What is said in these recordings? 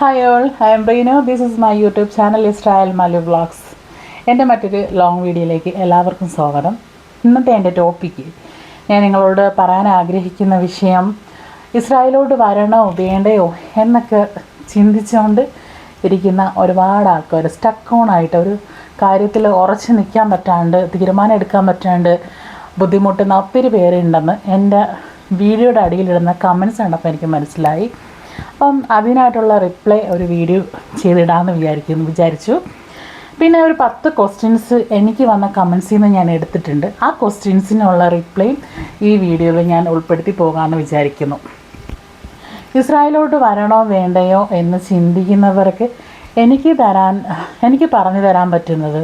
Hi all I'm Reeno this is my YouTube channel Israel Malu vlogs എന്റെ മറ്റൊരു long വീഡിയോയിലേക്ക് എല്ലാവർക്കും സ്വാഗതം. ഇന്നത്തെ എന്റെ ടോപ്പിക്ക് ഞാൻ നിങ്ങളോട് പറയാൻ ആഗ്രഹിക്കുന്ന വിഷയം ഇസ്രായേലോട്ട് വരണോ വേണ്ടയോ എന്നൊക്കെ ചിന്തിച്ചുകൊണ്ട് ഇരിക്കുന്ന ഒരുപാട് ആൾക്കാർ സ്റ്റക്ക് ഓൺ ആയിട്ട് ഒരു കാര്യത്തിൽ ഉറച്ചു നിൽക്കാൻ പറ്റാണ്ട് തീരുമാനം എടുക്കാൻ പറ്റാണ്ട് ബുദ്ധിമുട്ടുന്ന ഒത്തിരി പേരുണ്ടെന്ന് എന്റെ വീഡിയോയുടെ അടിയിലിടുന്ന കമൻസ് കണ്ടപ്പോൾ എനിക്ക് മനസ്സിലായി. അപ്പം അതിനായിട്ടുള്ള റിപ്ലൈ ഒരു വീഡിയോ ചെയ്തിടാമെന്ന് വിചാരിക്കുന്നു വിചാരിച്ചു. പിന്നെ ഒരു പത്ത് ക്വസ്റ്റ്യൻസ് എനിക്ക് വന്ന കമൻസിൽ നിന്ന് ഞാൻ എടുത്തിട്ടുണ്ട്. ആ ക്വസ്റ്റ്യൻസിനുള്ള റിപ്ലൈ ഈ വീഡിയോയിൽ ഞാൻ ഉൾപ്പെടുത്തി പോകാമെന്ന് വിചാരിക്കുന്നു. ഇസ്രായേലോട്ട് വരണോ വേണ്ടയോ എന്ന് ചിന്തിക്കുന്നവർക്ക് എനിക്ക് തരാൻ എനിക്ക് പറഞ്ഞു തരാൻ പറ്റുന്നത്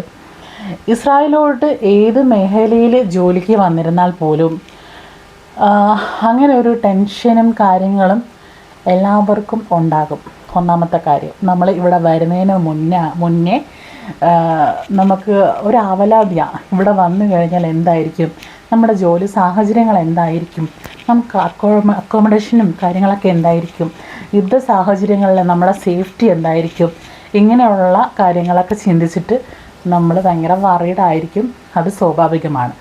ഇസ്രായേലോട്ട് ഏത് മേഖലയിൽ ജോലിക്ക് വന്നിരുന്നാൽ പോലും അങ്ങനെ ഒരു ടെൻഷനും കാര്യങ്ങളും എല്ലാവർക്കും ഉണ്ടാകും. ഒന്നാമത്തെ കാര്യം നമ്മൾ ഇവിടെ വരുന്നതിന് മുന്നേ മുന്നേ നമുക്ക് ഒരു അവലാതിയാണ് ഇവിടെ വന്നു കഴിഞ്ഞാൽ എന്തായിരിക്കും? നമ്മുടെ ജോലി സാഹചര്യങ്ങൾ എന്തായിരിക്കും? നമുക്ക് അക്കോമ അക്കോമഡേഷനും കാര്യങ്ങളൊക്കെ എന്തായിരിക്കും? യുദ്ധ സാഹചര്യങ്ങളിൽ നമ്മുടെ സേഫ്റ്റി എന്തായിരിക്കും? ഇങ്ങനെയുള്ള കാര്യങ്ങളൊക്കെ ചിന്തിച്ചിട്ട് നമ്മൾ ഭയങ്കര വറീഡായിരിക്കും അത് സ്വാഭാവികമാണ്.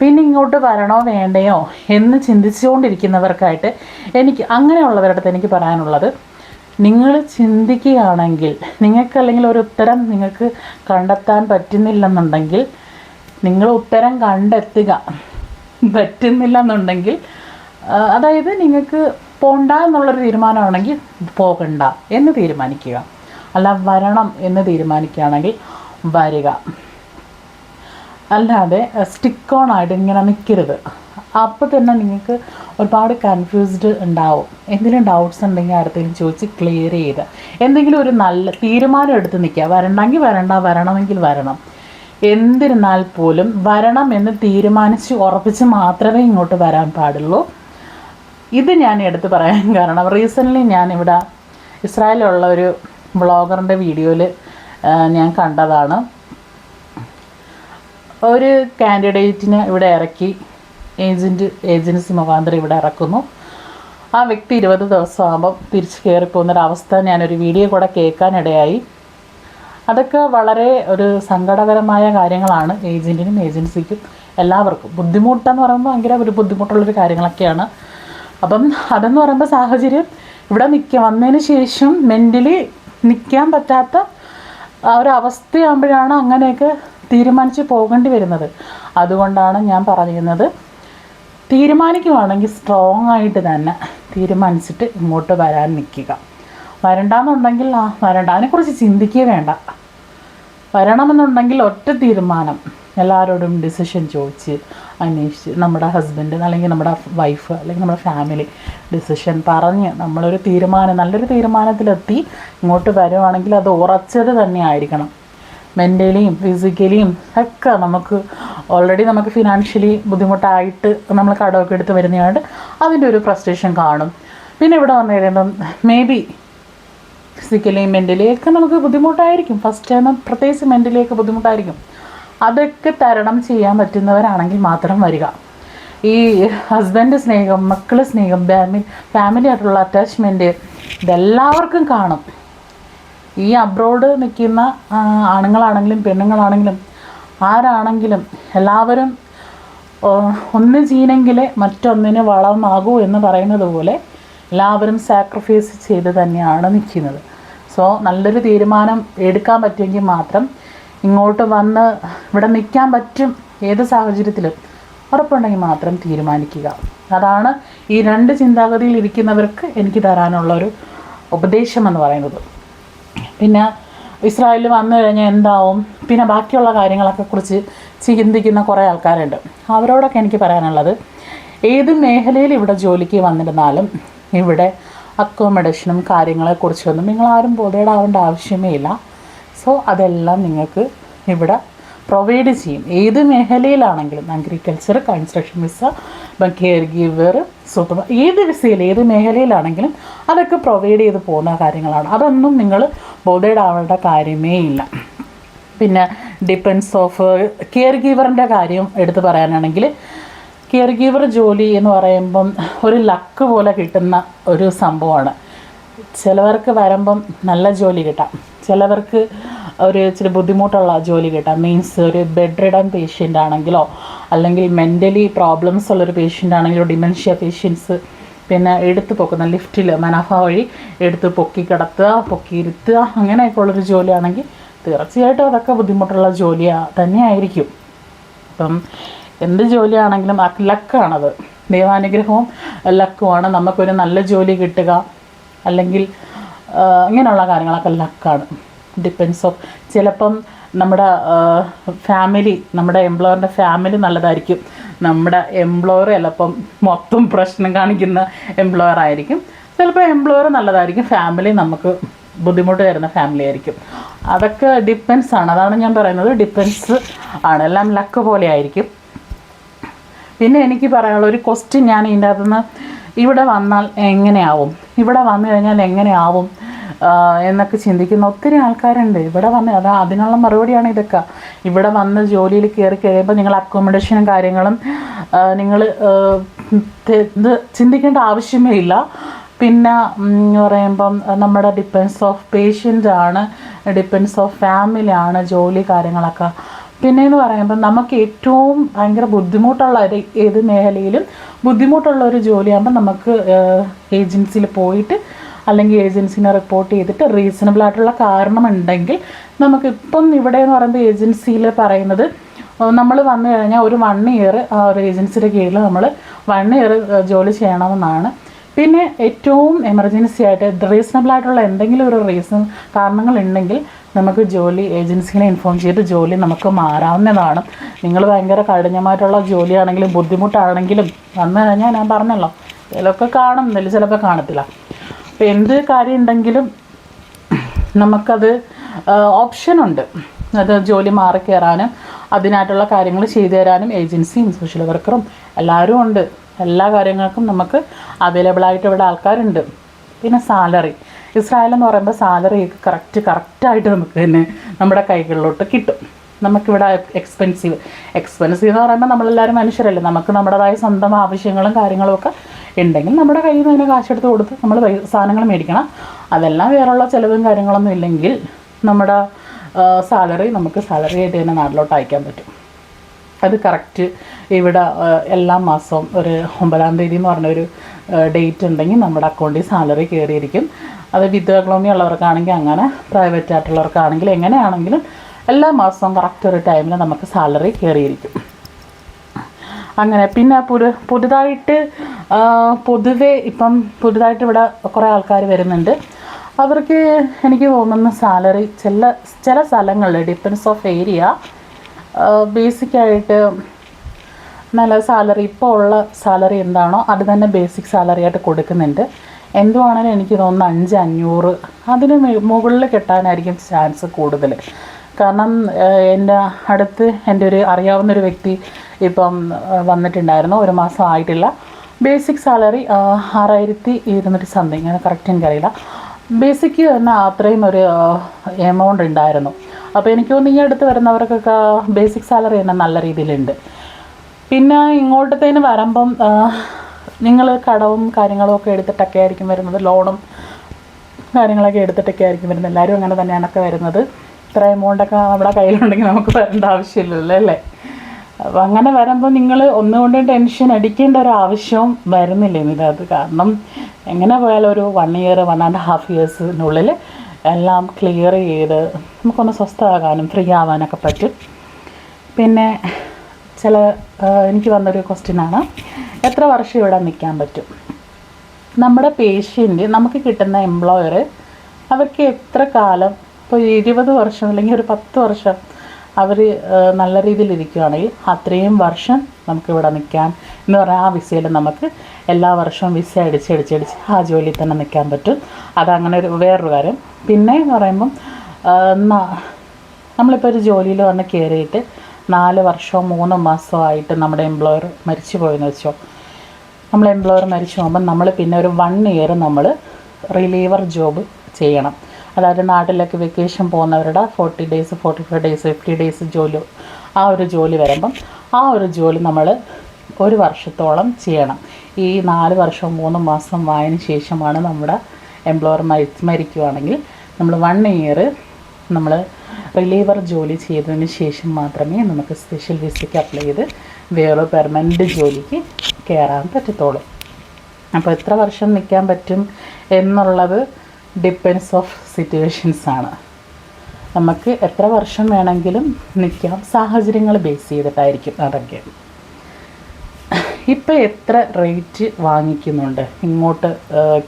പിന്നെ ഇങ്ങോട്ട് വരണോ വേണ്ടയോ എന്ന് ചിന്തിച്ചുകൊണ്ടിരിക്കുന്നവർക്കായിട്ട് എനിക്ക് അങ്ങനെയുള്ളവരുടെ അടുത്ത് എനിക്ക് പറയാനുള്ളത് നിങ്ങൾ ചിന്തിക്കുകയാണെങ്കിൽ നിങ്ങൾക്ക് അല്ലെങ്കിൽ ഒരു ഉത്തരം നിങ്ങൾക്ക് കണ്ടെത്താൻ പറ്റുന്നില്ലെന്നുണ്ടെങ്കിൽ നിങ്ങൾ ഉത്തരം കണ്ടെത്തുക. പറ്റുന്നില്ലെന്നുണ്ടെങ്കിൽ അതായത് നിങ്ങൾക്ക് പോണ്ട എന്നുള്ളൊരു തീരുമാനമാണെങ്കിൽ പോകണ്ട എന്ന് തീരുമാനിക്കുക. അല്ല വരണം എന്ന് തീരുമാനിക്കുകയാണെങ്കിൽ വരിക. അല്ലാതെ സ്റ്റിക്ക് ഓൺ ആയിട്ട് ഇങ്ങനെ നിൽക്കരുത് അപ്പോൾ തന്നെ നിങ്ങൾക്ക് ഒരുപാട് കൺഫ്യൂസ്ഡ് ഉണ്ടാവും. എന്തെങ്കിലും ഡൗട്ട്സ് ഉണ്ടെങ്കിൽ ആർക്കെങ്കിലും ചോദിച്ച് ക്ലിയർ ചെയ്ത്. എന്തെങ്കിലും ഒരു നല്ല തീരുമാനം എടുത്ത് നിൽക്കുക. വരണ്ടെങ്കിൽ വരണ്ട വരണമെങ്കിൽ വരണം. എന്തിരുന്നാൽ പോലും വരണം എന്ന് തീരുമാനിച്ച് ഉറപ്പിച്ച് മാത്രമേ ഇങ്ങോട്ട് വരാൻ പാടുള്ളൂ. ഇത് ഞാൻ എടുത്ത് പറയാൻ കാരണം റീസെന്റ്ലി ഞാനിവിടെ ഇസ്രായേലുള്ള ഒരു ബ്ലോഗറിന്റെ വീഡിയോയിൽ ഞാൻ കണ്ടതാണ്. ഒരു കാൻഡിഡേറ്റിനെ ഇവിടെ ഇറക്കി ഏജന്റ് ഏജൻസി മുഖാന്തരം ഇവിടെ ഇറക്കുന്നു. ആ വ്യക്തി ഇരുപത് ദിവസമാകുമ്പം തിരിച്ച് കയറിപ്പോകുന്നൊരവസ്ഥ ഞാനൊരു വീഡിയോ കൂടെ കേൾക്കാനിടയായി. അതൊക്കെ വളരെ ഒരു സങ്കടകരമായ കാര്യങ്ങളാണ് ഏജന്റിനും ഏജൻസിക്കും എല്ലാവർക്കും. ബുദ്ധിമുട്ടെന്ന് പറയുമ്പോൾ ഭയങ്കര ഒരു ബുദ്ധിമുട്ടുള്ളൊരു കാര്യങ്ങളൊക്കെയാണ്. അപ്പം അതെന്ന് പറയുമ്പോൾ സാഹചര്യം ഇവിടെ നിൽക്കുക. വന്നതിന് ശേഷം മെന്റലി നിൽക്കാൻ പറ്റാത്ത ആ ഒരു അവസ്ഥയാകുമ്പോഴാണ് അങ്ങനെയൊക്കെ തീരുമാനിച്ച് പോകേണ്ടി വരുന്നത്. അതുകൊണ്ടാണ് ഞാൻ പറയുന്നത് തീരുമാനിക്കുവാണെങ്കിൽ സ്ട്രോങ് ആയിട്ട് തന്നെ തീരുമാനിച്ചിട്ട് ഇങ്ങോട്ട് വരാൻ നിൽക്കുക. വരണ്ടാന്നുണ്ടെങ്കിൽ ആ വരണ്ട. അതിനെക്കുറിച്ച് ചിന്തിക്കുക വേണ്ട. വരണമെന്നുണ്ടെങ്കിൽ ഒറ്റ തീരുമാനം. എല്ലാവരോടും ഡിസിഷൻ ചോദിച്ച് അന്വേഷിച്ച് നമ്മുടെ ഹസ്ബൻഡ് അല്ലെങ്കിൽ നമ്മുടെ വൈഫ് അല്ലെങ്കിൽ നമ്മുടെ ഫാമിലി ഡിസിഷൻ പറഞ്ഞ് നമ്മളൊരു തീരുമാനം നല്ലൊരു തീരുമാനത്തിലെത്തി ഇങ്ങോട്ട് വരുവാണെങ്കിൽ അത് ഉറച്ചത് തന്നെ ആയിരിക്കണം. മെന്റലിയും ഫിസിക്കലിയും ഒക്കെ നമുക്ക് ഓൾറെഡി നമുക്ക് ഫിനാൻഷ്യലി ബുദ്ധിമുട്ടായിട്ട് നമ്മൾ കടമൊക്കെ എടുത്ത് വരുന്നതുകൊണ്ട് അതിന്റെ ഒരു ഫ്രസ്ട്രേഷൻ കാണും. പിന്നെ ഇവിടെ വന്നു കഴിയുമ്പം മേ ബി ഫിസിക്കലി മെന്റലി ഒക്കെ നമുക്ക് ബുദ്ധിമുട്ടായിരിക്കും. ഫസ്റ്റ് ടൈം പ്രത്യേകിച്ച് മെന്റലി ഒക്കെ ബുദ്ധിമുട്ടായിരിക്കും. അതൊക്കെ തരണം ചെയ്യാൻ പറ്റുന്നവരാണെങ്കിൽ മാത്രം വരിക. ഈ ഹസ്ബൻഡ് സ്നേഹം മക്കൾ സ്നേഹം ഫാമിലി ഫാമിലി ആയിട്ടുള്ള അറ്റാച്ച്മെന്റ് ഇതെല്ലാവർക്കും കാണും. ഈ അബ്രോഡ് നിൽക്കുന്ന ആണുങ്ങളാണെങ്കിലും പെണ്ണുങ്ങളാണെങ്കിലും ആരാണെങ്കിലും എല്ലാവരും ഒന്ന് ചെയ്യണമെങ്കിൽ മറ്റൊന്നിന് വളമാകൂ എന്ന് പറയുന്നത് പോലെ എല്ലാവരും സാക്രിഫൈസ് ചെയ്ത് തന്നെയാണ് നിൽക്കുന്നത്. സോ നല്ലൊരു തീരുമാനം എടുക്കാൻ പറ്റുമെങ്കിൽ മാത്രം ഇങ്ങോട്ട് വന്ന് ഇവിടെ നിൽക്കാൻ പറ്റും ഏത് സാഹചര്യത്തിലും ഉറപ്പുണ്ടെങ്കിൽ മാത്രം തീരുമാനിക്കുക. അതാണ് ഈ രണ്ട് ചിന്താഗതിയിൽ ഇരിക്കുന്നവർക്ക് എനിക്ക് തരാനുള്ള ഒരു ഉപദേശം എന്ന് പറയുന്നത്. പിന്നെ ഇസ്രായേലിൽ വന്നു കഴിഞ്ഞാൽ എന്താവും? പിന്നെ ബാക്കിയുള്ള കാര്യങ്ങളൊക്കെ കുറിച്ച് ചിന്തിക്കുന്ന കുറേ ആൾക്കാരുണ്ട്. അവരോടൊക്കെ എനിക്ക് പറയാനുള്ളത് ഏത് മേഖലയിൽ ഇവിടെ ജോലിക്ക് വന്നിരുന്നാലും ഇവിടെ അക്കോമഡേഷനും കാര്യങ്ങളെക്കുറിച്ചൊന്നും നിങ്ങളാരും ബോധേടാവേണ്ട ആവശ്യമേ ഇല്ല. സോ അതെല്ലാം നിങ്ങൾക്ക് ഇവിടെ പ്രൊവൈഡ് ചെയ്യും. ഏത് മേഖലയിലാണെങ്കിലും agriculture construction visa care giver super ഏത് വിസയിൽ ഏത് മേഖലയിലാണെങ്കിലും അതൊക്കെ പ്രൊവൈഡ് ചെയ്ത് പോകുന്ന കാര്യങ്ങളാണ്. അതൊന്നും നിങ്ങൾ ബോധേഡ് ആവേണ്ട കാര്യമേ ഇല്ല. പിന്നെ ഡിപ്പെൻസ് ഓഫ് കെയർ ഗീവറിന്റെ കാര്യം എടുത്ത് പറയാനാണെങ്കിൽ കെയർ ഗീവർ ജോലി എന്ന് പറയുമ്പം ഒരു ലക്ക് പോലെ കിട്ടുന്ന ഒരു സംഭവമാണ്. ചിലവർക്ക് വരുമ്പം നല്ല ജോലി കിട്ടാം. ചിലവർക്ക് ഒരു ഇച്ചിരി ബുദ്ധിമുട്ടുള്ള ജോലി കിട്ടാം. മീൻസ് ഒരു ബെഡ് റിഡൻ പേഷ്യന്റ് ആണെങ്കിലോ അല്ലെങ്കിൽ മെന്റലി പ്രോബ്ലംസ് ഉള്ളൊരു പേഷ്യന്റ് ആണെങ്കിലോ ഡിമെൻഷ്യ പേഷ്യൻസ് പിന്നെ എടുത്ത് പൊക്കുന്ന ലിഫ്റ്റിൽ മനാഫ വഴി എടുത്ത് പൊക്കി കിടത്തുക പൊക്കി ഇരുത്തുക അങ്ങനെയൊക്കെ ഉള്ളൊരു ജോലിയാണെങ്കിൽ തീർച്ചയായിട്ടും അതൊക്കെ ബുദ്ധിമുട്ടുള്ള ജോലിയാ തന്നെയായിരിക്കും. അപ്പം എന്ത് ജോലിയാണെങ്കിലും ലക്കാണത്. ദൈവാനുഗ്രഹവും ലക്കുമാണ്. നമുക്കൊരു നല്ല ജോലി കിട്ടുക അല്ലെങ്കിൽ ഇങ്ങനെയുള്ള കാര്യങ്ങളൊക്കെ ലക്കാണ്. ഡിപ്പെൻസ് ഓഫ് ചിലപ്പം നമ്മുടെ ഫാമിലി നമ്മുടെ എംപ്ലോയറിന്റെ ഫാമിലി നല്ലതായിരിക്കും. നമ്മുടെ എംപ്ലോയർ ചിലപ്പം മൊത്തം പ്രശ്നം കാണിക്കുന്ന എംപ്ലോയർ ആയിരിക്കും. ചിലപ്പോൾ എംപ്ലോയർ നല്ലതായിരിക്കും ഫാമിലി നമുക്ക് ബുദ്ധിമുട്ട് തരുന്ന ഫാമിലി ആയിരിക്കും. അതൊക്കെ ഡിപ്പെൻസ് ആണ്. അതാണ് ഞാൻ പറയുന്നത് ഡിപ്പെൻസ് ആണ്. എല്ലാം ലക്ക് പോലെ ആയിരിക്കും. പിന്നെ എനിക്ക് പറയാനുള്ള ഒരു ക്വസ്റ്റ്യൻ ഞാൻ ഇതിന്റെ അകത്തുനിന്ന് ഇവിടെ വന്നാൽ എങ്ങനെയാവും? ഇവിടെ വന്നു കഴിഞ്ഞാൽ എങ്ങനെയാവും? എന്നൊക്കെ ചിന്തിക്കുന്ന ഒത്തിരി ആൾക്കാരുണ്ട്. ഇവിടെ വന്ന് അത് അതിനുള്ള മറുപടിയാണ് ഇതൊക്കെ. ഇവിടെ വന്ന് ജോലിയിൽ കയറി കഴിയുമ്പോൾ നിങ്ങൾ അക്കോമഡേഷനും കാര്യങ്ങളും നിങ്ങൾ ചിന്തിക്കേണ്ട ആവശ്യമേ ഇല്ല. പിന്നെ പറയുമ്പം നമ്മുടെ ഡിപ്പെൻസ് ഓഫ് പേഷ്യന്റ് ആണ് ഡിപ്പെൻസ് ഓഫ് ഫാമിലി ആണ് ജോലി കാര്യങ്ങളൊക്കെ. പിന്നെ എന്ന് പറയുമ്പോൾ നമുക്ക് ഏറ്റവും ഭയങ്കര ബുദ്ധിമുട്ടുള്ള ഏത് മേഖലയിലും ബുദ്ധിമുട്ടുള്ള ഒരു ജോലിയാകുമ്പോൾ നമുക്ക് ഏജൻസിയിൽ പോയിട്ട് അല്ലെങ്കിൽ ഏജൻസിനെ റിപ്പോർട്ട് ചെയ്തിട്ട് റീസണബിൾ ആയിട്ടുള്ള കാരണമുണ്ടെങ്കിൽ നമുക്ക് ഇപ്പം ഇവിടെ എന്ന് പറയുന്നത് ഏജൻസിയിൽ പറയുന്നത് നമ്മൾ വന്നു കഴിഞ്ഞാൽ ഒരു വൺ ഇയർ ആ ഒരു ഏജൻസിയുടെ കീഴിൽ നമ്മൾ വൺ ഇയർ ജോലി ചെയ്യണമെന്നാണ്. പിന്നെ ഏറ്റവും എമർജൻസി ആയിട്ട് റീസണബിൾ ആയിട്ടുള്ള എന്തെങ്കിലും ഒരു റീസൺ കാരണങ്ങൾ ഉണ്ടെങ്കിൽ നമുക്ക് ജോലി ഏജൻസിനെ ഇൻഫോം ചെയ്തിട്ട് ജോലി നമുക്ക് മാറാവുന്നതാണ്. നിങ്ങൾ ഭയങ്കര കഠിനമായിട്ടുള്ള ജോലിയാണെങ്കിലും ബുദ്ധിമുട്ടാണെങ്കിലും വന്നു കഴിഞ്ഞാൽ ഞാൻ പറഞ്ഞല്ലോ ചിലപ്പോൾ കാണുന്നില്ല ചിലപ്പോൾ കാണത്തില്ല. എന്ത് കാര്യം ഉണ്ടെങ്കിലും നമുക്കത് ഓപ്ഷനുണ്ട്. അത് ജോലി മാറി കയറാനും അതിനായിട്ടുള്ള കാര്യങ്ങൾ ചെയ്തു തരാനും ഏജൻസിയും സോഷ്യൽ വർക്കറും എല്ലാവരും ഉണ്ട്. എല്ലാ കാര്യങ്ങൾക്കും നമുക്ക് അവൈലബിൾ ആയിട്ട് ഇവിടെ ആൾക്കാരുണ്ട്. പിന്നെ സാലറി. ഇസ്രായേൽ എന്ന് പറയുമ്പോൾ സാലറി കറക്റ്റ് കറക്റ്റായിട്ട് നമുക്ക് തന്നെ നമ്മുടെ കൈകളിലോട്ട് കിട്ടും. നമുക്കിവിടെ എക്സ്പെൻസീവ് എക്സ്പെൻസീവ് എന്ന് പറയുമ്പോൾ നമ്മളെല്ലാവരും മനുഷ്യരല്ലേ? നമുക്ക് നമ്മുടേതായ സ്വന്തം ആവശ്യങ്ങളും കാര്യങ്ങളും ഒക്കെ ഉണ്ടെങ്കിൽ നമ്മുടെ കയ്യിൽ നിന്ന് അതിന് കാശെടുത്ത് കൊടുത്ത് നമ്മൾ സാധനങ്ങൾ മേടിക്കണം. അതെല്ലാം വേറെയുള്ള ചിലവും കാര്യങ്ങളൊന്നും ഇല്ലെങ്കിൽ നമ്മുടെ സാലറി നമുക്ക് സാലറി ആയിട്ട് തന്നെ നാട്ടിലോട്ട് അയക്കാൻ പറ്റും. അത് കറക്റ്റ് ഇവിടെ എല്ലാ മാസവും ഒരു ഒമ്പതാം തീയതി എന്ന് പറഞ്ഞൊരു ഡേറ്റ് ഉണ്ടെങ്കിൽ നമ്മുടെ അക്കൗണ്ടിൽ സാലറി കയറിയിരിക്കും. അത് ഗ്ലോമി ഉള്ളവർക്കാണെങ്കിൽ അങ്ങനെ പ്രൈവറ്റ് ആയിട്ടുള്ളവർക്കാണെങ്കിൽ എങ്ങനെയാണെങ്കിലും എല്ലാ മാസവും കറക്റ്റ് ഒരു ടൈമിൽ നമുക്ക് സാലറി കയറിയിരിക്കും. അങ്ങനെ. പിന്നെ പുതു പുതുതായിട്ട് പൊതുവെ ഇപ്പം പുതുതായിട്ട് ഇവിടെ കുറേ ആൾക്കാർ വരുന്നുണ്ട്. അവർക്ക് എനിക്ക് തോന്നുന്ന സാലറി ചില ചില സ്ഥലങ്ങളിൽ ഡിപ്പെൻസ് ഓഫ് ഏരിയ ബേസിക്കായിട്ട് നല്ല സാലറി ഇപ്പോൾ ഉള്ള സാലറി എന്താണോ അത് തന്നെ ബേസിക് സാലറി ആയിട്ട് കൊടുക്കുന്നുണ്ട്. എന്തുവാണെങ്കിലും എനിക്ക് തോന്നുന്നു അഞ്ച് അഞ്ഞൂറ് അതിന് മുകളിൽ കിട്ടാനായിരിക്കും ചാൻസ് കൂടുതൽ. കാരണം എന്റെ അടുത്ത് എന്റെ ഒരു അറിയാവുന്ന ഒരു വ്യക്തി ഇപ്പം വന്നിട്ടുണ്ടായിരുന്നു. ഒരു മാസം ആയിട്ടില്ല. ബേസിക് സാലറി ആറായിരത്തി ഇരുന്നൂറ്റി സംതിങ്. അങ്ങനെ കറക്റ്റ് എനിക്കറിയില്ല. ബേസിക് തന്നെ അത്രയും ഒരു എമൗണ്ട് ഉണ്ടായിരുന്നു. അപ്പോൾ എനിക്ക് തോന്നുന്നു ഈ അടുത്ത് വരുന്നവർക്കൊക്കെ ബേസിക് സാലറി തന്നെ നല്ല രീതിയിലുണ്ട്. പിന്നെ ഇങ്ങോട്ടത്തേന് വരുമ്പം നിങ്ങൾ കടവും കാര്യങ്ങളും ഒക്കെ എടുത്തിട്ടൊക്കെ ആയിരിക്കും വരുന്നത്. ലോണും കാര്യങ്ങളൊക്കെ എടുത്തിട്ടൊക്കെ ആയിരിക്കും വരുന്നത്. എല്ലാവരും അങ്ങനെ തന്നെയാണൊക്കെ വരുന്നത്. ഇത്ര എമൗണ്ടൊക്കെ നമ്മുടെ കയ്യിലുണ്ടെങ്കിൽ നമുക്ക് വരേണ്ട ആവശ്യമില്ലല്ലോ അല്ലേ? അപ്പം അങ്ങനെ വരുമ്പോൾ നിങ്ങൾ ഒന്നുകൊണ്ടും ടെൻഷൻ അടിക്കേണ്ട ഒരു ആവശ്യവും വരുന്നില്ല ഇതിനകത്ത് കാരണം എങ്ങനെ പോയാലും ഒരു one year one and half ഇയേഴ്സിനുള്ളിൽ എല്ലാം ക്ലിയർ ചെയ്ത് നമുക്കൊന്ന് സ്വസ്ഥമാകാനും ഫ്രീ ആവാനൊക്കെ പറ്റും. പിന്നെ ചില എനിക്ക് വന്നൊരു ക്വസ്റ്റ്യനാണ് എത്ര വർഷം ഇവിടെ നിൽക്കാൻ പറ്റും? നമ്മുടെ പേഷ്യന്റ് നമുക്ക് കിട്ടുന്ന എംപ്ലോയർ അവർക്ക് എത്ര കാലം ഇപ്പോൾ ഇരുപത് വർഷം അല്ലെങ്കിൽ ഒരു പത്ത് വർഷം അവർ നല്ല രീതിയിൽ ഇരിക്കുകയാണെങ്കിൽ അത്രയും വർഷം നമുക്കിവിടെ നിൽക്കാൻ എന്ന് പറഞ്ഞാൽ ആ വിസയിൽ നമുക്ക് എല്ലാ വർഷവും വിസ അടിച്ച് അടിച്ചടിച്ച് ആ ജോലിയിൽ തന്നെ നിൽക്കാൻ പറ്റും. അതങ്ങനെ ഒരു വേറൊരു കാര്യം. പിന്നെ എന്ന് പറയുമ്പം നമ്മളിപ്പോൾ ഒരു ജോലിയിൽ വന്ന് കയറിയിട്ട് നാല് വർഷമോ മൂന്ന് മാസമോ ആയിട്ട് നമ്മുടെ എംപ്ലോയർ മരിച്ചു പോയെന്ന് വെച്ചോ നമ്മൾ എംപ്ലോയർ മരിച്ചു പോകുമ്പോൾ നമ്മൾ പിന്നെ ഒരു വൺ ഇയർ നമ്മൾ റിലീവർ ജോബ് ചെയ്യണം. അതായത് നാട്ടിലേക്ക് vacation പോകുന്നവരുടെ forty days forty five days fifty days ജോലി ആ ഒരു ജോലി വരുമ്പം ആ ഒരു ജോലി നമ്മൾ ഒരു വർഷത്തോളം ചെയ്യണം. ഈ നാല് വർഷം മൂന്ന് മാസം ആയതിനു ശേഷമാണ് നമ്മുടെ എംപ്ലോയർ മരിക്കുവാണെങ്കിൽ നമ്മൾ വൺ ഇയർ നമ്മൾ റിലീവർ ജോലി ചെയ്തതിന് ശേഷം മാത്രമേ നമുക്ക് സ്പെഷ്യൽ വിസയ്ക്ക് അപ്ലൈ ചെയ്ത് വേറെ പെർമനന്റ് ജോലിക്ക് കയറാൻ പറ്റത്തുള്ളൂ. അപ്പോൾ എത്ര വർഷം നിൽക്കാൻ പറ്റും എന്നുള്ളത് ഡിപ്പെൻസ് ഓഫ് സിറ്റുവേഷൻസ് ആണ്. നമുക്ക് എത്ര വർഷം വേണമെങ്കിലും നിൽക്കാം. സാഹചര്യങ്ങൾ ബേസ് ചെയ്തിട്ടായിരിക്കും അതൊക്കെ. ഇപ്പം എത്ര റേറ്റ് വാങ്ങിക്കുന്നുണ്ട്? ഇങ്ങോട്ട്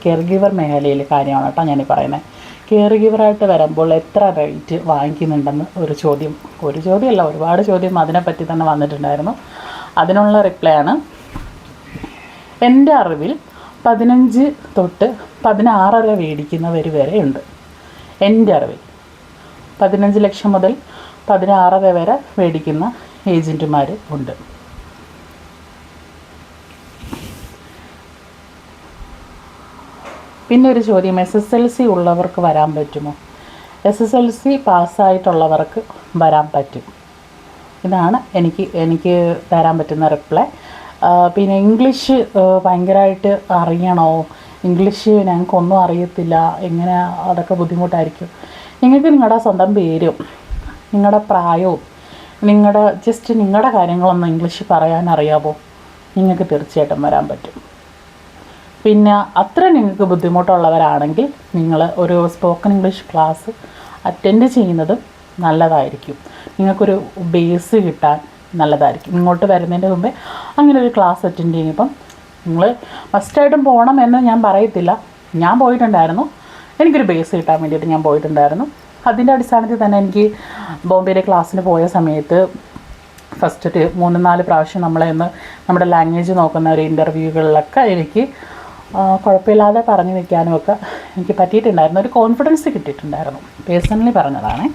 കെയർ ഗിവർ മേഖലയിൽ കാര്യമാണ് കേട്ടോ ഞാൻ പറയുന്നത് കെയർ ഗിവറായിട്ട് വരുമ്പോൾ എത്ര റേറ്റ് വാങ്ങിക്കുന്നുണ്ടെന്ന് ഒരു ചോദ്യം. ഒരു ചോദ്യമല്ല ഒരുപാട് ചോദ്യം അതിനെപ്പറ്റി തന്നെ വന്നിട്ടുണ്ടായിരുന്നു. അതിനുള്ള റിപ്ലൈ ആണ്. എന്റെ അറിവിൽ പതിനഞ്ച് തൊട്ട് പതിനാറര വരെ ഉണ്ട്. എന്റെ അറിവിൽ. പതിനഞ്ച് ലക്ഷം മുതൽ പതിനാറര വരെ മേടിക്കുന്ന ഏജന്റുമാർ ഉണ്ട്. പിന്നെ ഒരു ചോദ്യം എസ് എസ് എൽ സി ഉള്ളവർക്ക് വരാൻ പറ്റുമോ? എസ് എസ് എൽ സി പാസ്സായിട്ടുള്ളവർക്ക് വരാൻ പറ്റും. ഇതാണ് എനിക്ക് എനിക്ക് തരാൻ പറ്റുന്ന റിപ്ലൈ. പിന്നെ ഇംഗ്ലീഷ് ഭയങ്കരമായിട്ട് അറിയണോ? ഇംഗ്ലീഷ് ഞങ്ങൾക്കൊന്നും അറിയത്തില്ല. എങ്ങനെ അതൊക്കെ ബുദ്ധിമുട്ടായിരിക്കും. നിങ്ങൾക്ക് നിങ്ങളുടെ സ്വന്തം പേരും നിങ്ങളുടെ പ്രായവും നിങ്ങളുടെ ജസ്റ്റ് നിങ്ങളുടെ കാര്യങ്ങളൊന്നും ഇംഗ്ലീഷ് പറയാൻ അറിയാമോ നിങ്ങൾക്ക് തീർച്ചയായിട്ടും വരാൻ പറ്റും. പിന്നെ അത്ര നിങ്ങൾക്ക് ബുദ്ധിമുട്ടുള്ളവരാണെങ്കിൽ നിങ്ങൾ ഒരു സ്പോക്കൺ ഇംഗ്ലീഷ് ക്ലാസ് അറ്റൻഡ് ചെയ്യുന്നത് നല്ലതായിരിക്കും. നിങ്ങൾക്കൊരു ബേസ് കിട്ടാൻ നല്ലതായിരിക്കും. ഇങ്ങോട്ട് വരുന്നതിന്റെ മുമ്പേ അങ്ങനെ ഒരു ക്ലാസ് അറ്റൻഡ് ചെയ്യുമ്പം നിങ്ങൾ ഫസ്റ്റായിട്ടും പോകണം എന്ന് ഞാൻ പറയത്തില്ല. ഞാൻ പോയിട്ടുണ്ടായിരുന്നു. എനിക്കൊരു ബേസ് കിട്ടാൻ വേണ്ടിയിട്ട് ഞാൻ പോയിട്ടുണ്ടായിരുന്നു. അതിന്റെ അടിസ്ഥാനത്തിൽ തന്നെ എനിക്ക് ബോംബെയിലെ ക്ലാസ്സിന് പോയ സമയത്ത് ഫസ്റ്റ് ഒരു മൂന്ന് നാല് പ്രാവശ്യം നമ്മളെ ഒന്ന് നമ്മുടെ ലാംഗ്വേജ് നോക്കുന്ന ഒരു ഇന്റർവ്യൂകളിലൊക്കെ എനിക്ക് കുഴപ്പമില്ലാതെ പറഞ്ഞു നിൽക്കാനും ഒക്കെ എനിക്ക് പറ്റിയിട്ടുണ്ടായിരുന്നു. ഒരു കോൺഫിഡൻസ് കിട്ടിയിട്ടുണ്ടായിരുന്നു. പേഴ്സണലി പറഞ്ഞതാണ്.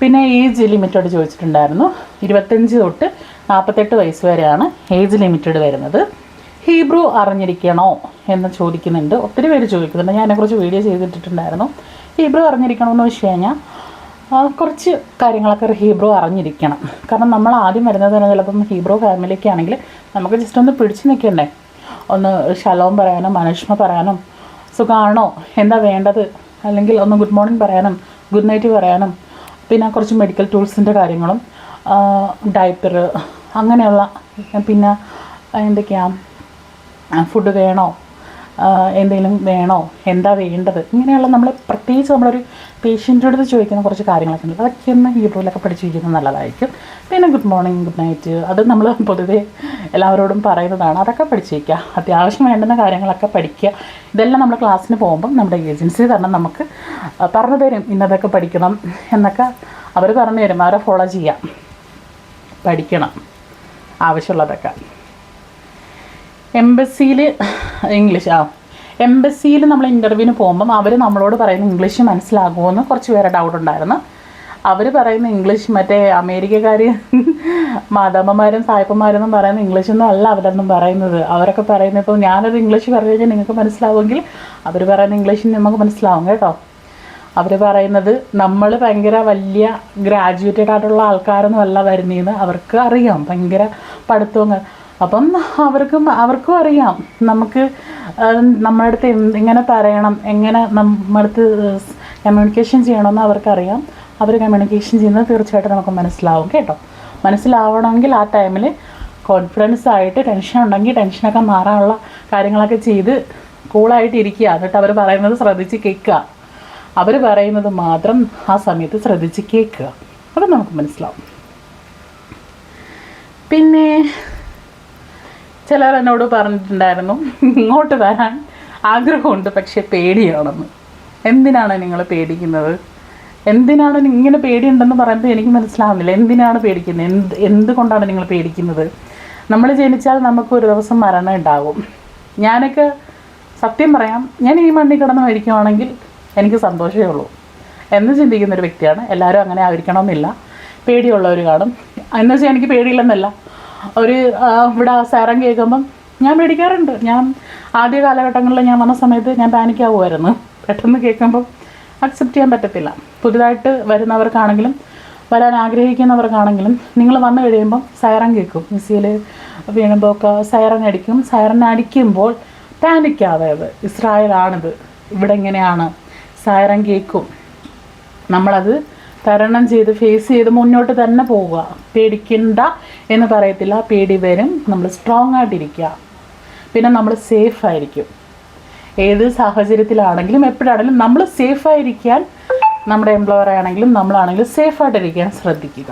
പിന്നെ ഏജ് ലിമിറ്റഡ് ചോദിച്ചിട്ടുണ്ടായിരുന്നു. ഇരുപത്തഞ്ച് തൊട്ട് നാൽപ്പത്തെട്ട് വയസ്സ് വരെയാണ് ഏജ് ലിമിറ്റഡ് വരുന്നത്. ഹീബ്രു അറിഞ്ഞിരിക്കണോ എന്ന് ചോദിക്കുന്നുണ്ട്. ഒത്തിരി പേര് ചോദിക്കുന്നുണ്ട്. ഞാൻ അതിനെക്കുറിച്ച് വീഡിയോ ചെയ്തിട്ടുണ്ടായിരുന്നു ഹീബ്രു അറിഞ്ഞിരിക്കണമെന്ന് വെച്ച് കഴിഞ്ഞാൽ കുറച്ച് കാര്യങ്ങളൊക്കെ ഹീബ്രു അറിഞ്ഞിരിക്കണം. കാരണം നമ്മൾ ആദ്യം വരുന്നത് തന്നെ ചിലപ്പം ഹീബ്രു ഫാമിലിക്ക് ആണെങ്കിൽ നമുക്ക് ജസ്റ്റ് ഒന്ന് പിടിച്ചു നിൽക്കണ്ടേ? ഒന്ന് ശലോം പറയാനും മനുഷ്മ പറയാനും സുഖമാണോ എന്താ വേണ്ടത്? അല്ലെങ്കിൽ ഒന്ന് ഗുഡ് മോർണിംഗ് പറയാനും ഗുഡ് നൈറ്റ് പറയാനും പിന്നെ കുറച്ച് മെഡിക്കൽ ടൂൾസിന്റെ കാര്യങ്ങളും ഡയപ്പർ അങ്ങനെയുള്ള പിന്നെ എന്തൊക്കെയാണ് ഫുഡ് വേണോ? എന്തെങ്കിലും വേണോ? എന്താ വേണ്ടത്? ഇങ്ങനെയുള്ള നമ്മൾ പ്രത്യേകിച്ച് നമ്മളൊരു പേഷ്യന്റെ അടുത്ത് ചോദിക്കുന്ന കുറച്ച് കാര്യങ്ങളൊക്കെ ഉണ്ട്. അതൊക്കെ ഒന്ന് യൂട്യൂബിലൊക്കെ പഠിച്ചു നല്ലതായിരിക്കും. പിന്നെ ഗുഡ് മോർണിംഗ് ഗുഡ് നൈറ്റ് അത് നമ്മൾ പൊതുവേ എല്ലാവരോടും പറയുന്നതാണ്. അതൊക്കെ പഠിച്ചു അത്യാവശ്യം വേണ്ടുന്ന കാര്യങ്ങളൊക്കെ പഠിക്കുക. ഇതെല്ലാം നമ്മൾ ക്ലാസ്സിന് പോകുമ്പം നമ്മുടെ ഏജൻസി തന്നെ നമുക്ക് പറഞ്ഞു തരും. ഇന്നതൊക്കെ പഠിക്കണം എന്നൊക്കെ അവർ പറഞ്ഞു തരും. അവരെ ഫോളോ ചെയ്യാം. പഠിക്കണം. ആവശ്യമുള്ളതൊക്കെ. എംബസിയിൽ ഇംഗ്ലീഷ് ആ. എംബസിയിൽ നമ്മൾ ഇന്റർവ്യൂവിന് പോകുമ്പം അവർ നമ്മളോട് പറയുന്ന ഇംഗ്ലീഷ് മനസ്സിലാകുമോ കുറച്ച് പേരെ ഡൗട്ട് ഉണ്ടായിരുന്നു. അവർ പറയുന്ന ഇംഗ്ലീഷ് മറ്റേ അമേരിക്കക്കാർ മാതാമ്മമാരും സായപ്പന്മാരെന്നും പറയുന്ന ഇംഗ്ലീഷൊന്നും അല്ല അവരൊന്നും പറയുന്നത്. അവരൊക്കെ പറയുന്നത് ഇപ്പോൾ ഞാനൊരു ഇംഗ്ലീഷ് പറഞ്ഞു കഴിഞ്ഞാൽ നിങ്ങൾക്ക് മനസ്സിലാവുമെങ്കിൽ അവർ പറയുന്ന ഇംഗ്ലീഷ് നമുക്ക് മനസ്സിലാവും കേട്ടോ. അവർ പറയുന്നത് നമ്മൾ ഭയങ്കര വലിയ ഗ്രാജുവേറ്റഡ് ആയിട്ടുള്ള ആൾക്കാരൊന്നും അല്ല വരുന്നതെന്ന് അവർക്ക് അറിയാം. ഭയങ്കര പഠിത്തവും അപ്പം അവർക്കും അവർക്കും അറിയാം. നമുക്ക് നമ്മുടെ അടുത്ത് എങ്ങനെ പറയണം എങ്ങനെ നമ്മുടെ അടുത്ത് കമ്മ്യൂണിക്കേഷൻ ചെയ്യണമെന്ന് അവർക്കറിയാം. അവർ കമ്മ്യൂണിക്കേഷൻ ചെയ്യുന്നത് തീർച്ചയായിട്ടും നമുക്ക് മനസ്സിലാവും കേട്ടോ. മനസ്സിലാവണമെങ്കിൽ ആ ടൈമിൽ കോൺഫിഡൻസ് ആയിട്ട് ടെൻഷൻ ഉണ്ടെങ്കിൽ ടെൻഷനൊക്കെ മാറാനുള്ള കാര്യങ്ങളൊക്കെ ചെയ്ത് കൂളായിട്ട് ഇരിക്കുക. എന്നിട്ട് അവർ പറയുന്നത് ശ്രദ്ധിച്ച് കേൾക്കുക. അവർ പറയുന്നത് മാത്രം ആ സമയത്ത് ശ്രദ്ധിച്ച് കേൾക്കുക. അപ്പം നമുക്ക് മനസ്സിലാവും. പിന്നെ ചിലർ എന്നോട് പറഞ്ഞിട്ടുണ്ടായിരുന്നു ഇങ്ങോട്ട് വരാൻ ആഗ്രഹമുണ്ട് പക്ഷേ പേടിയാണെന്ന്. എന്തിനാണ് നിങ്ങൾ പേടിക്കുന്നത്? എന്തിനാണ് ഇങ്ങനെ പേടിയുണ്ടെന്ന് പറയുമ്പോൾ എനിക്ക് മനസ്സിലാവുന്നില്ല. എന്തിനാണ് പേടിക്കുന്നത്? എന്ത് എന്തുകൊണ്ടാണ് നിങ്ങൾ പേടിക്കുന്നത്? നമ്മൾ ജനിച്ചാൽ നമുക്ക് ഒരു ദിവസം മരണം ഉണ്ടാകും. ഞാനൊക്കെ സത്യം പറയാം ഞാൻ ഈ മണ്ണിൽ കിടന്ന് മരിക്കുവാണെങ്കിൽ എനിക്ക് സന്തോഷമേ ഉള്ളൂ. എന്ന് ചിന്തിക്കുന്ന ഒരു വ്യക്തിയാണ്. എല്ലാവരും അങ്ങനെ ആയിരിക്കണമെന്നില്ല. പേടിയുള്ളവർ കാണും. എന്ന് വെച്ചാൽ എനിക്ക് പേടിയില്ലെന്നല്ല. ഒരു ഇവിടെ സാരം കേൾക്കുമ്പം ഞാൻ പേടിക്കാറുണ്ട്. ഞാൻ ആദ്യ കാലഘട്ടങ്ങളിൽ ഞാൻ വന്ന സമയത്ത് ഞാൻ പാനിക്കാവുമായിരുന്നു പെട്ടെന്ന് കേൾക്കുമ്പം അക്സെപ്റ്റ് ചെയ്യാൻ പറ്റത്തില്ല. പുതുതായിട്ട് വരുന്നവർക്കാണെങ്കിലും വരാൻ ആഗ്രഹിക്കുന്നവർക്കാണെങ്കിലും നിങ്ങൾ വന്നു കഴിയുമ്പം സൈറൻ കേൾക്കും. മിസ്സിയിൽ വീണുമ്പോൾ ഒക്കെ സൈറൻ അടിക്കും. സൈറൻ അടിക്കുമ്പോൾ പാനിക്കാതെ അത്. ഇസ്രായേലാണിത്. ഇവിടെ എങ്ങനെയാണ്? സൈറൻ കേൾക്കും. നമ്മളത് തരണം ചെയ്ത് ഫേസ് ചെയ്ത് മുന്നോട്ട് തന്നെ പോവുക. പേടിക്കണ്ട എന്ന് പറയത്തില്ല. പേടി വരും. നമ്മൾ സ്ട്രോങ് ആയിട്ടിരിക്കുക. പിന്നെ നമ്മൾ സേഫ് ആയിരിക്കും. ഏത് സാഹചര്യത്തിലാണെങ്കിലും എപ്പോഴാണെങ്കിലും നമ്മൾ സേഫ് ആയിരിക്കാൻ നമ്മുടെ എംപ്ലോയർ ആണെങ്കിലും നമ്മളാണെങ്കിലും സേഫായിട്ടിരിക്കാൻ ശ്രദ്ധിക്കുക.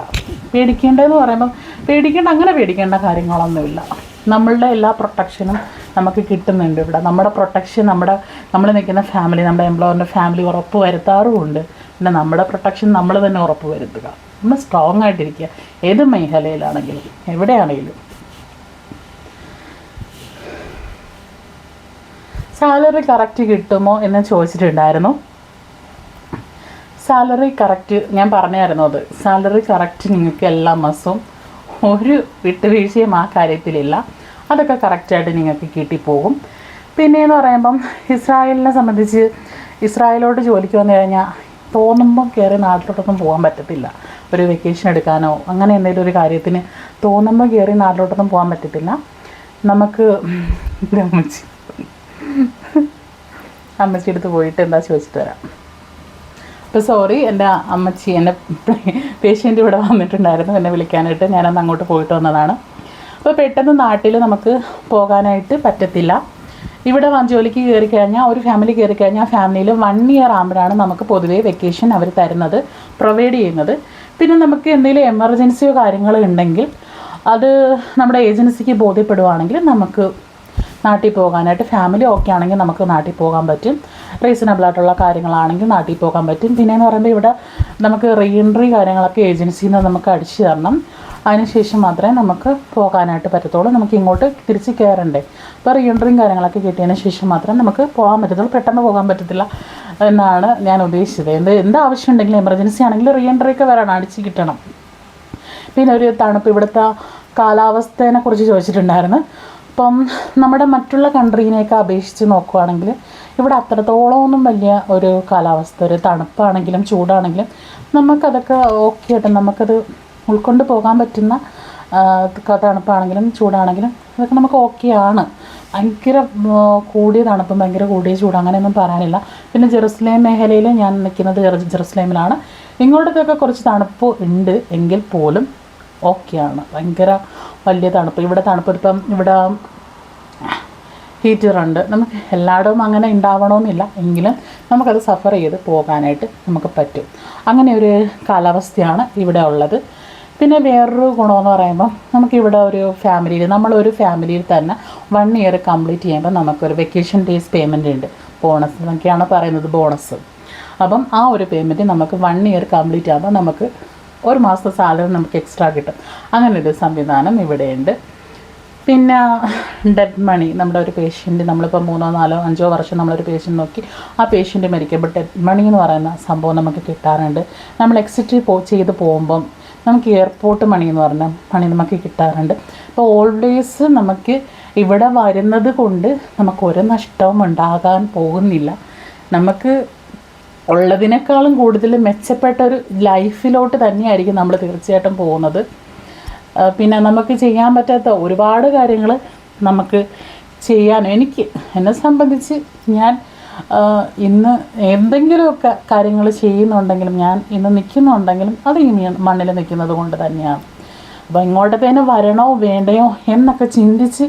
പേടിക്കേണ്ടതെന്ന് പറയുമ്പോൾ പേടിക്കേണ്ട അങ്ങനെ പേടിക്കേണ്ട കാര്യങ്ങളൊന്നുമില്ല. നമ്മളുടെ എല്ലാ പ്രൊട്ടക്ഷനും നമുക്ക് കിട്ടുന്നുണ്ട് ഇവിടെ. നമ്മുടെ പ്രൊട്ടക്ഷൻ നമ്മുടെ നമ്മൾ നിൽക്കുന്ന ഫാമിലി നമ്മുടെ എംപ്ലോയറിന്റെ ഫാമിലി ഉറപ്പ് വരുത്താറുമുണ്ട്. പിന്നെ നമ്മുടെ പ്രൊട്ടക്ഷൻ നമ്മൾ തന്നെ ഉറപ്പ് വരുത്തുക. നമ്മൾ സ്ട്രോങ് ആയിട്ടിരിക്കുക. ഏത് മേഖലയിലാണെങ്കിലും എവിടെയാണെങ്കിലും. സാലറി കറക്റ്റ് കിട്ടുമോ എന്ന് ചോദിച്ചിട്ടുണ്ടായിരുന്നു. സാലറി കറക്റ്റ് ഞാൻ പറഞ്ഞായിരുന്നു അത്. സാലറി കറക്റ്റ് നിങ്ങൾക്ക് എല്ലാ മാസവും ഒരു വിട്ടുവീഴ്ചയും ആ കാര്യത്തിലില്ല. അതൊക്കെ കറക്റ്റായിട്ട് നിങ്ങൾക്ക് കിട്ടിപ്പോകും. പിന്നെയെന്ന് പറയുമ്പം ഇസ്രായേലിനെ സംബന്ധിച്ച് ഇസ്രായേലോട്ട് ജോലിക്ക് വന്നു കഴിഞ്ഞാൽ തോന്നുമ്പം കയറി നാട്ടിലോട്ടൊന്നും പോകാൻ പറ്റത്തില്ല. ഒരു വെക്കേഷൻ എടുക്കാനോ അങ്ങനെ എന്തെങ്കിലും ഒരു കാര്യത്തിന് തോന്നുമ്പോൾ കയറി നാട്ടിലോട്ടൊന്നും പോകാൻ പറ്റത്തില്ല. നമുക്ക് അമ്മച്ചി അമ്മച്ചി അടുത്ത് പോയിട്ട് എന്താ ചോദിച്ചിട്ട് വരാം. അപ്പോൾ സോറി എന്റെ അമ്മച്ചി എന്റെ പേഷ്യന്റ് ഇവിടെ വന്നിട്ടുണ്ടായിരുന്നു. എന്നെ വിളിക്കാനായിട്ട് ഞാനന്ന് അങ്ങോട്ട് പോയിട്ട് വന്നതാണ്. അപ്പോൾ പെട്ടെന്ന് നാട്ടിൽ നമുക്ക് പോകാനായിട്ട് പറ്റത്തില്ല. ഇവിടെ ജോലിക്ക് കയറി കഴിഞ്ഞാൽ ഒരു ഫാമിലി കയറി കഴിഞ്ഞാൽ ആ ഫാമിലിയിൽ വൺ ഇയർ ആകുമ്പോഴാണ് നമുക്ക് പൊതുവേ വെക്കേഷൻ അവർ തരുന്നത് പ്രൊവൈഡ് ചെയ്യുന്നത്. പിന്നെ നമുക്ക് എന്തെങ്കിലും എമർജൻസിയോ കാര്യങ്ങളോ ഉണ്ടെങ്കിൽ അത് നമ്മുടെ ഏജൻസിക്ക് ബോധ്യപ്പെടുവാണെങ്കിൽ നമുക്ക് നാട്ടിൽ പോകാനായിട്ട് ഫാമിലി ഓക്കെ ആണെങ്കിൽ നമുക്ക് നാട്ടിൽ പോകാൻ പറ്റും. റീസണബിൾ ആയിട്ടുള്ള കാര്യങ്ങളാണെങ്കിൽ നാട്ടിൽ പോകാൻ പറ്റും. പിന്നെ എന്ന് പറയുമ്പോൾ ഇവിടെ നമുക്ക് റീഎൻട്രി കാര്യങ്ങളൊക്കെ ഏജൻസിയിൽ നിന്ന് നമുക്ക് അടിച്ചു തരണം. അതിനുശേഷം മാത്രമേ നമുക്ക് പോകാനായിട്ട് പറ്റത്തുള്ളൂ. നമുക്ക് ഇങ്ങോട്ട് തിരിച്ച് കയറണ്ടേ. അപ്പോൾ റീ എൻട്രിയും കാര്യങ്ങളൊക്കെ കിട്ടിയതിന് ശേഷം മാത്രമേ നമുക്ക് പോകാൻ പറ്റത്തുള്ളൂ. പെട്ടെന്ന് പോകാൻ പറ്റത്തില്ല എന്നാണ് ഞാൻ ഉദ്ദേശിച്ചത്. എന്ത് എന്ത് ആവശ്യം ഉണ്ടെങ്കിലും എമർജൻസി ആണെങ്കിലും റീ എൻട്രി ഒക്കെ വരണം. അടിച്ച് കിട്ടണം. പിന്നെ ഒരു തണുപ്പ്. ഇവിടുത്തെ കാലാവസ്ഥേനെ കുറിച്ച് ചോദിച്ചിട്ടുണ്ടായിരുന്നു. അപ്പം നമ്മുടെ മറ്റുള്ള കൺട്രീനെയൊക്കെ അപേക്ഷിച്ച് നോക്കുവാണെങ്കിൽ ഇവിടെ അത്രത്തോളം ഒന്നും വലിയ ഒരു കാലാവസ്ഥ. ഒരു തണുപ്പാണെങ്കിലും ചൂടാണെങ്കിലും നമുക്കതൊക്കെ ഓക്കെ ആയിട്ട് നമുക്കത് ഉൾക്കൊണ്ട് പോകാൻ പറ്റുന്ന തണുപ്പാണെങ്കിലും ചൂടാണെങ്കിലും അതൊക്കെ നമുക്ക് ഓക്കെ ആണ് ഭയങ്കര കൂടിയ തണുപ്പും ഭയങ്കര കൂടിയ ചൂട് അങ്ങനെയൊന്നും പറയാനില്ല. പിന്നെ ജെറുസലേം മേഖലയിൽ ഞാൻ നിൽക്കുന്നത് ജെറുസലേമിലാണ്. ഇങ്ങോട്ടൊക്കെ കുറച്ച് തണുപ്പ് ഉണ്ട് എങ്കിൽ പോലും ഓക്കെയാണ്. ഭയങ്കര വലിയ തണുപ്പ്. ഇവിടെ തണുപ്പ് ഇപ്പം ഇവിടെ ഹീറ്ററുണ്ട് നമുക്ക് എല്ലായിടവും അങ്ങനെ ഉണ്ടാവണമെന്നില്ല എങ്കിലും നമുക്കത് സഫർ ചെയ്ത് പോകാനായിട്ട് നമുക്ക് പറ്റും. അങ്ങനെ ഒരു കാലാവസ്ഥയാണ് ഇവിടെ ഉള്ളത്. പിന്നെ വേറൊരു ഗുണമെന്ന് പറയുമ്പോൾ നമുക്കിവിടെ ഒരു ഫാമിലിയിൽ നമ്മളൊരു ഫാമിലിയിൽ തന്നെ വൺ ഇയർ കംപ്ലീറ്റ് ചെയ്യുമ്പോൾ നമുക്കൊരു വെക്കേഷൻ ഡേയ്സ് പേയ്മെന്റ് ഉണ്ട്. ബോണസ് എന്നൊക്കെയാണ് പറയുന്നത് ബോണസ് അപ്പം ആ ഒരു പേയ്മെന്റ് നമുക്ക് വൺ ഇയർ കംപ്ലീറ്റ് ആകുമ്പോൾ നമുക്ക് ഒരു മാസത്തെ സാലറി നമുക്ക് എക്സ്ട്രാ കിട്ടും. അങ്ങനൊരു സംവിധാനം ഇവിടെയുണ്ട്. പിന്നെ ഡെഡ് മണി നമ്മുടെ ഒരു പേഷ്യന്റ് നമ്മളിപ്പോൾ മൂന്നോ നാലോ അഞ്ചോ വർഷം നമ്മളൊരു പേഷ്യന്റ് നോക്കി ആ പേഷ്യന്റ് മരിക്കുമ്പോൾ ഡെഡ് മണി എന്ന് പറയുന്ന സംഭവം നമുക്ക് കിട്ടാറുണ്ട്. നമ്മൾ എക്സിറ്റ് പോ ചെയ്ത് പോകുമ്പം നമുക്ക് എയർപോർട്ട് മണി എന്ന് പറഞ്ഞ മണി നമുക്ക് കിട്ടാറുണ്ട്. അപ്പോൾ ഓൾവേസ് നമുക്ക് ഇവിടെ വരുന്നത് കൊണ്ട് നമുക്ക് ഒരു നഷ്ടവും ഉണ്ടാകാൻ പോകുന്നില്ല. നമുക്ക് ഉള്ളതിനേക്കാളും കൂടുതൽ മെച്ചപ്പെട്ട ഒരു ലൈഫിലോട്ട് തന്നെയായിരിക്കും നമ്മൾ തീർച്ചയായിട്ടും പോകുന്നത്. പിന്നെ നമുക്ക് ചെയ്യാൻ പറ്റാത്ത ഒരുപാട് കാര്യങ്ങൾ നമുക്ക് ചെയ്യാൻ എനിക്ക് എന്നെ സംബന്ധിച്ച് ഞാൻ ഇന്ന് എന്തെങ്കിലുമൊക്കെ കാര്യങ്ങൾ ചെയ്യുന്നുണ്ടെങ്കിലും ഞാൻ ഇന്ന് നിൽക്കുന്നുണ്ടെങ്കിലും അത് ഈ മണ്ണിൽ നിൽക്കുന്നത് കൊണ്ട് തന്നെയാണ്. അപ്പോൾ ഇങ്ങോട്ടത്തേന് വരണോ വേണ്ടയോ എന്നൊക്കെ ചിന്തിച്ച്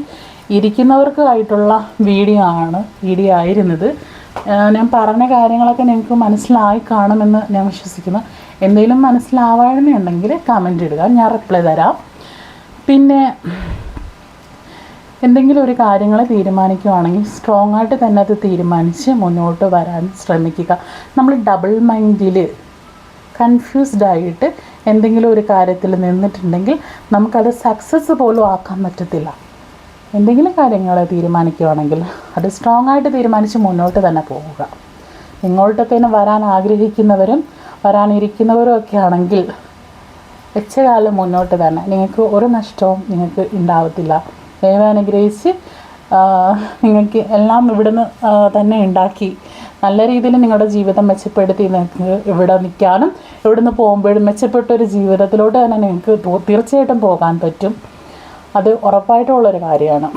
ഇരിക്കുന്നവർക്കായിട്ടുള്ള വീഡിയോ ആണ് വീഡിയോ ആയിരുന്നത്. ഞാൻ പറഞ്ഞ കാര്യങ്ങളൊക്കെ നിങ്ങൾക്ക് മനസ്സിലായി കാണുമെന്ന് ഞാൻ വിശ്വസിക്കുന്നു. എന്തെങ്കിലും മനസ്സിലാവാഴുന്നുണ്ടെങ്കിൽ കമന്റ് ഇടുക. ഞാൻ റിപ്ലൈ തരാം. പിന്നെ എന്തെങ്കിലും ഒരു കാര്യങ്ങൾ തീരുമാനിക്കുകയാണെങ്കിൽ സ്ട്രോങ് ആയിട്ട് തന്നെ അത് തീരുമാനിച്ച് മുന്നോട്ട് വരാൻ ശ്രമിക്കുക. നമ്മൾ ഡബിൾ മൈൻഡിൽ കൺഫ്യൂസ്ഡ് ആയിട്ട് എന്തെങ്കിലും ഒരു കാര്യത്തിൽ നിന്നിട്ടുണ്ടെങ്കിൽ നമുക്കത് സക്സസ് പോലും ആക്കാൻ പറ്റത്തില്ല. എന്തെങ്കിലും കാര്യങ്ങൾ തീരുമാനിക്കുകയാണെങ്കിൽ അത് സ്ട്രോങ് ആയിട്ട് തീരുമാനിച്ച് മുന്നോട്ട് തന്നെ പോവുക. ഇങ്ങോട്ടത്തേന് വരാൻ ആഗ്രഹിക്കുന്നവരും വരാനിരിക്കുന്നവരും ഒക്കെ ആണെങ്കിൽ വെച്ച കാലം മുന്നോട്ട് തന്നെ നിങ്ങൾക്ക് ഒരു നഷ്ടവും നിങ്ങൾക്ക് ഉണ്ടാവത്തില്ല. ദൈവം നിങ്ങൾക്ക് എല്ലാം ഇവിടുന്ന് തന്നെ ഉണ്ടാക്കി. നല്ല രീതിയിൽ നിങ്ങളുടെ ജീവിതം മെച്ചപ്പെടുത്തി നിങ്ങൾക്ക് ഇവിടെ നിൽക്കാനും ഇവിടുന്ന് പോകുമ്പോഴും മെച്ചപ്പെട്ട ഒരു ജീവിതത്തിലോട്ട് തന്നെ നിങ്ങൾക്ക് തീർച്ചയായിട്ടും പോകാൻ പറ്റും. അത് ഉറപ്പായിട്ടുള്ളൊരു കാര്യമാണ്.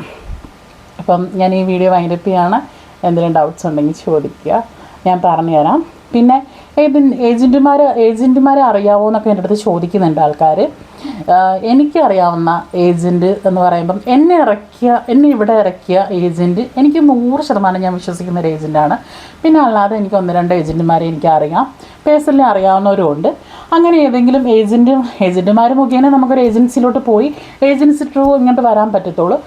അപ്പം ഞാൻ ഈ വീഡിയോ വൈൻഡപ്പ് എന്തെങ്കിലും ഡൗട്ട്സ് ഉണ്ടെങ്കിൽ ചോദിക്കുക. ഞാൻ പറഞ്ഞു തരാം. പിന്നെ ഏജന്റുമാർ ഏജന്റുമാരെ അറിയാവോ എന്നൊക്കെ എന്റെ അടുത്ത് ചോദിക്കുന്നുണ്ട് ആൾക്കാർ എനിക്കറിയാവുന്ന ഏജന്റ് എന്ന് പറയുമ്പം എന്നെ ഇറക്കിയ എന്നെ ഇവിടെ ഇറക്കിയ ഏജന്റ് എനിക്ക് നൂറ് ശതമാനം ഞാൻ വിശ്വസിക്കുന്ന ഒരു ഏജന്റാണ് പിന്നെ അല്ലാതെ എനിക്ക് ഒന്ന് രണ്ട് ഏജന്റുമാരെ എനിക്കറിയാം. പേഴ്സണലി അറിയാവുന്നവരും ഉണ്ട് അങ്ങനെ ഏതെങ്കിലും ഏജന്റും ഏജന്റുമാർ മുഖേന നമുക്കൊരു ഏജൻസിയിലോട്ട് പോയി ഏജൻസി ത്രൂ ഇങ്ങോട്ട് വരാൻ പറ്റത്തുള്ളൂ.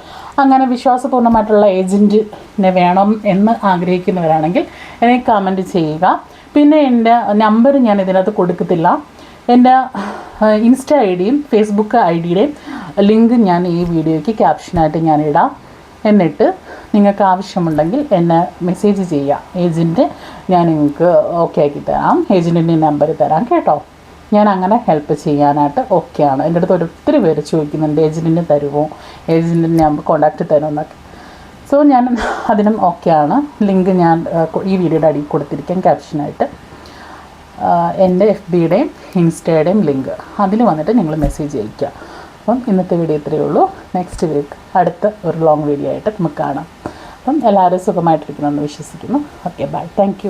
അങ്ങനെ വിശ്വാസപൂർണമായിട്ടുള്ള ഏജന്റിനെ വേണം എന്ന് ആഗ്രഹിക്കുന്നവരാണെങ്കിൽ എന്നെ കമന്റ് ചെയ്യുക. പിന്നെ എന്റെ നമ്പർ ഞാൻ ഇതിനകത്ത് കൊടുക്കത്തില്ല. എന്റെ ഇൻസ്റ്റ ഐ ഡിയും ഫേസ്ബുക്ക് ഐ ഡിയുടെയും ലിങ്ക് ഞാൻ ഈ വീഡിയോയ്ക്ക് ക്യാപ്ഷനായിട്ട് ഞാൻ ഇടാം. എന്നിട്ട് നിങ്ങൾക്ക് ആവശ്യമുണ്ടെങ്കിൽ എന്നെ മെസ്സേജ് ചെയ്യുക ഏജന്റ് ഞാൻ നിങ്ങൾക്ക് ഓക്കെ ആക്കി തരാം. ഏജന്റിന്റെ നമ്പർ തരാം കേട്ടോ. ഞാൻ അങ്ങനെ ഹെൽപ്പ് ചെയ്യാനായിട്ട് ഓക്കെയാണ് എന്റെ അടുത്ത് ഒത്തിരി പേര് ചോദിക്കുന്നുണ്ട് ഏജന്റിന് തരുമോ? ഏജന്റിന്റെ നമ്പർ കോൺടാക്റ്റ് തരുമോ എന്നൊക്കെ. സോ ഞാൻ അതിനും ഓക്കെയാണ് ലിങ്ക് ഞാൻ ഈ വീഡിയോയുടെ അടിയിൽ കൊടുത്തിരിക്കാം ക്യാപ്ഷനായിട്ട് എന്റെ എഫ് ബിയുടെയും ഇൻസ്റ്റയുടെയും ലിങ്ക് അതിൽ വന്നിട്ട് നിങ്ങൾ മെസ്സേജ് അയയ്ക്കുക. അപ്പം ഇന്നത്തെ വീഡിയോ ഇത്രയേ ഉള്ളൂ. നെക്സ്റ്റ് വീക്ക് അടുത്ത ഒരു ലോങ് വീഡിയോ ആയിട്ട് നമുക്ക് കാണാം. അപ്പം എല്ലാവരും സുഖമായിട്ടിരിക്കണമെന്ന് വിശ്വസിക്കുന്നു. Okay bye thank